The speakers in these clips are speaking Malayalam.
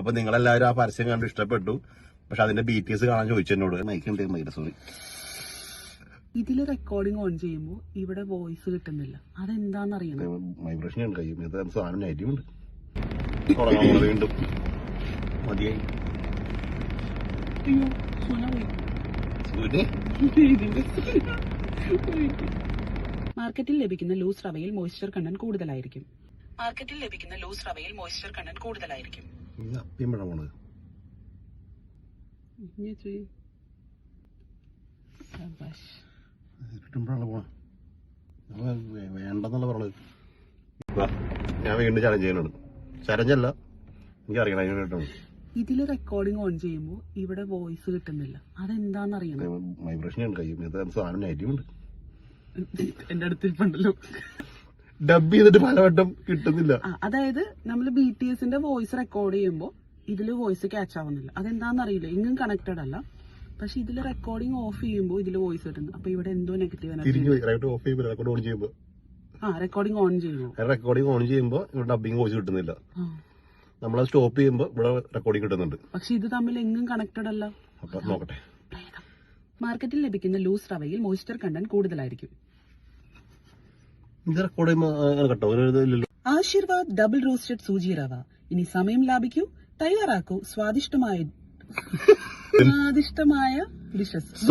അപ്പൊ നിങ്ങളെല്ലാവരും ആ പരസ്യം കണ്ട് ഇഷ്ടപ്പെട്ടു. പക്ഷെ അതിന്റെ ബി ടി എസ് കാണാൻ ചോദിച്ചു എന്നോട്. മൈക്കുണ്ട് മൈക്ക് സോറി ഇതിൽ റെക്കോർഡിംഗ് ഓൺ ചെയ്യുമ്പോൾ ഇവിടെ വോയിസ് കിട്ടുന്നില്ല. അതെന്താന്ന് അറിയണം വൈബ്രേഷൻ ഉണ്ട് കയ്യും ഇത് സാധനം നെഗറ്റീവ് ഉണ്ട്. തുടങ്ങാൻ വീണ്ടും മതിയായി. മാർക്കറ്റിൽ ലഭിക്കുന്ന ലൂസ് റവയിൽ മോയ്സ്ചർ കണ്ടന്റ് കൂടുതലായിരിക്കും. മാർക്കറ്റിൽ ലഭിക്കുന്ന ലൂസ് റവയിൽ മോയ്സ്ചർ കണ്ടന്റ് കൂടുതലായിരിക്കും. വേണ്ടെന്നുള്ള പറഞ്ഞത് ഞാൻ വീണ്ടും ചലഞ്ച് ചലഞ്ചല്ല എനിക്കറിയണം അതിന് ഇതിൽ റെക്കോർഡിംഗ് ഓൺ ചെയ്യുമ്പോൾ ഇവിടെ വോയിസ് കിട്ടുന്നില്ല. അതെന്താന്ന് അറിയണം വൈബ്രേഷൻ ഉണ്ട് കയ്യും. ഇത് സാധനം നെഗറ്റീവ് ഉണ്ട്. എന്റെ അടുത്തിരിപ്പുണ്ടല്ലോ ഡബ് ചെയ്തിട്ട് പലവട്ടം കിട്ടുന്നില്ല. അതായത് നമ്മൾ ബി ടി എസിന്റെ വോയിസ് റെക്കോർഡ് ചെയ്യുമ്പോൾ ഇതിൽ വോയിസ് ക്യാച്ച് ആവുന്നില്ല. അതെന്താന്ന് അറിയില്ല. ഇങ്ങും കണക്റ്റഡ് അല്ല. പക്ഷെ ഇതിൽ റെക്കോർഡിംഗ് ഓഫ് ചെയ്യുമ്പോൾ ഇതിൽ വോയിസ് കിട്ടുന്നു. അപ്പൊ ഇവിടെ എന്തോ നെഗറ്റീവ് ആ റെക്കോർഡിംഗ് ഓൺ ചെയ്യുമ്പോൾ റെക്കോർഡിംഗ് ഓൺ ചെയ്യുമ്പോൾ ഇവിടെ ഡബിങ് വോയിസ് കിട്ടുന്നില്ല. നമ്മൾ നമ്മളത് സ്റ്റോപ്പ് ചെയ്യുമ്പോൾ ഇവിടെ റെക്കോർഡിംഗ് കിട്ടുന്നുണ്ട്. പക്ഷെ ഇത് തമ്മിൽ എങ്ങും കണക്റ്റഡ് അല്ല. നോക്കട്ടെ. മാർക്കറ്റിൽ ലഭിക്കുന്ന ലൂസ് റവയിൽ മോയ്സ്ചർ കണ്ടന്റ് കൂടുതലായിരിക്കും. ഇത് റെക്കോർഡ് കേട്ടോ? ഒരു ഇതില്ലല്ലോ. ആശീർവാദ് ഡബിൾ റോസ്റ്റഡ് സൂചി റവ. ഇനി സമയം ലാഭിക്കൂ തയ്യാറാക്കൂ സ്വാദിഷ്ടമായ സ്വാദിഷ്ടമായ ഡിഷസ്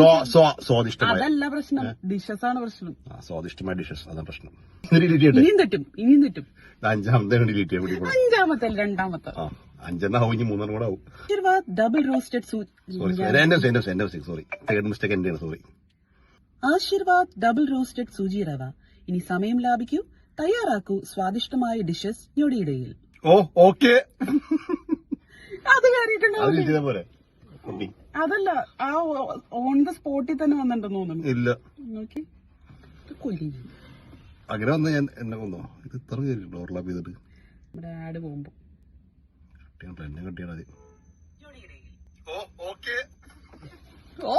അതല്ല പ്രശ്നം. ഡിഷസ് ആണ് പ്രശ്നം. സ്വാദിഷ്ടമായ ഡിഷസ് അതാണ് പ്രശ്നം. ഇനിയും തെറ്റും ഇനിയും തെറ്റും. അഞ്ചാമത്തെ അഞ്ചാമത്തെ രണ്ടാമത്തെ. ആ അഞ്ചെണ്ണം ആവും ഇനി മൂന്നെണ്ണം കൂടെ ആവും. Aashirvaad double roasted sorry mistake എന്റെയാണ് sorry Aashirvaad double roasted സൂചി റവ. ഇനി സമയം ലാഭിക്കൂ. തയ്യാറാക്കൂ സ്വാദിഷ്ടമായ ഡിഷസ് ഞൊടിയിടയിൽ. Oh okay. അത് കുട്ടി. അതല്ല ആ ഓൺ ദ സ്പോട്ടിൽ തന്നെ വന്നിട്ടുണ്ടെന്ന് തോന്നുന്നു. ഇല്ല. നോക്കി. അങ്ങനെ വന്ന ഞാൻ എന്നെ കൊന്നോ? ഇത് ഇത്ര കയറിയിട്ടുണ്ടോ ഓവർലാപ്പ് ചെയ്തിട്ട്? പോകുമ്പോ. എന്നെ കട്ടിയാണ് അത് ഓ ഓക്കെ. ഓ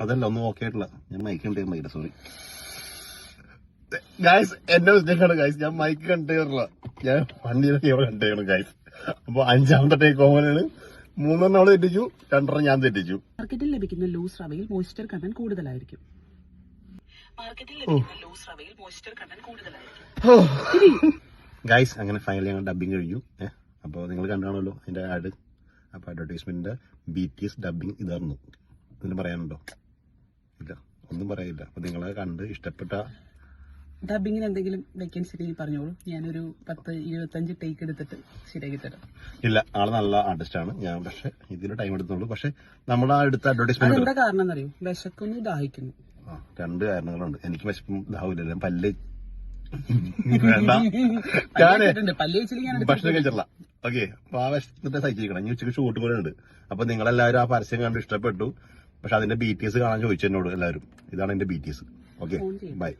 അതല്ല ഒന്നും ഓക്കെ ആയിട്ടില്ല. ഞാൻ മൈക്ക് കണ്ടേ മൈര സോറി ഗായ്സ് എന്റെ മിസ്റ്റേക്കാണ് ഗായ്സ് ഞാൻ മൈക്ക് കണ്ടേറില്ല ഞാൻ വണ്ടിയുടെ ക്യാമറ കണ്ടേക്കണം ഗായ്സ് അപ്പൊ അഞ്ചാമത്തെ ടേക്ക് ഓമനാണ് മൂന്നെണ്ണം അവൾ തെറ്റിച്ചു രണ്ടെണ്ണം ഞാൻ തെറ്റിച്ചു. മാർക്കറ്റിൽ ലഭിക്കുന്ന ലൂസ് റവയിൽ മോയ്സ്ചർ കണ്ടന്റ് കൂടുതലായിരിക്കും. മാർക്കറ്റിൽ ലഭിക്കുന്ന ലൂസ് റവയിൽ മോയ്സ്ചർ കണ്ടന്റ് കൂടുതലായിരിക്കും. ഗായ്സ് അങ്ങനെ ഫൈനലി ഞങ്ങൾ ഡബിങ് കഴിഞ്ഞു. ഏഹ് അപ്പോൾ നിങ്ങൾ കണ്ടാണല്ലോ അതിന്റെ ആഡ് അപ്പോൾ അഡ്വർടൈസ്മെന്റിന്റെ ബി ടി എസ് ഡബിങ് ഇതായിരുന്നു. ഇതിന് പറയാനുണ്ടോ? ഇല്ല ഒന്നും പറയില്ല. അപ്പൊ നിങ്ങളെ കണ്ട് ഇഷ്ടപ്പെട്ട ഡബിങ്ങിന് എന്തെങ്കിലും വേക്കൻസി ഉണ്ടെങ്കിൽ പറഞ്ഞോളൂ. ഞാനൊരു പത്ത് ഇരുപത്തഞ്ച് ടേക്ക് എടുത്തിട്ട് ശരിയാക്കി തരാം. ഇല്ല ആൾ നല്ല ആർട്ടിസ്റ്റ് ആണ്. ഞാൻ പക്ഷെ ഇതിന് ടൈം എടുത്തോളൂ പക്ഷെ നമ്മൾ ആ എടുത്ത അഡ്വർടൈസ്മെന്റ് അതെന്താ കാരണം എന്നറിയോ വിശക്കുന്നു ദാഹിക്കുന്നു. രണ്ട് കാരണങ്ങളുണ്ട്. എനിക്ക് വിശപ്പും ദാഹമില്ല പല്ല് വേണ്ട. ഞാനേ ഭക്ഷണം കഴിച്ചിട്ടില്ല. ഓക്കെ അപ്പൊ ആ വിശന്നിട്ട് സഹിച്ചിരിക്കണം ഇനി ഉച്ചയ്ക്ക് ഷൂട്ട് പോലെ ഉണ്ട്. അപ്പൊ നിങ്ങളെല്ലാവരും ആ പരസ്യം കണ്ട് ഇഷ്ടപ്പെട്ടു. പക്ഷെ അതിന്റെ ബി ടി എസ് കാണാൻ ചോദിച്ചു എന്നോട് എല്ലാവരും. ഇതാണ് എന്റെ B T S okay bye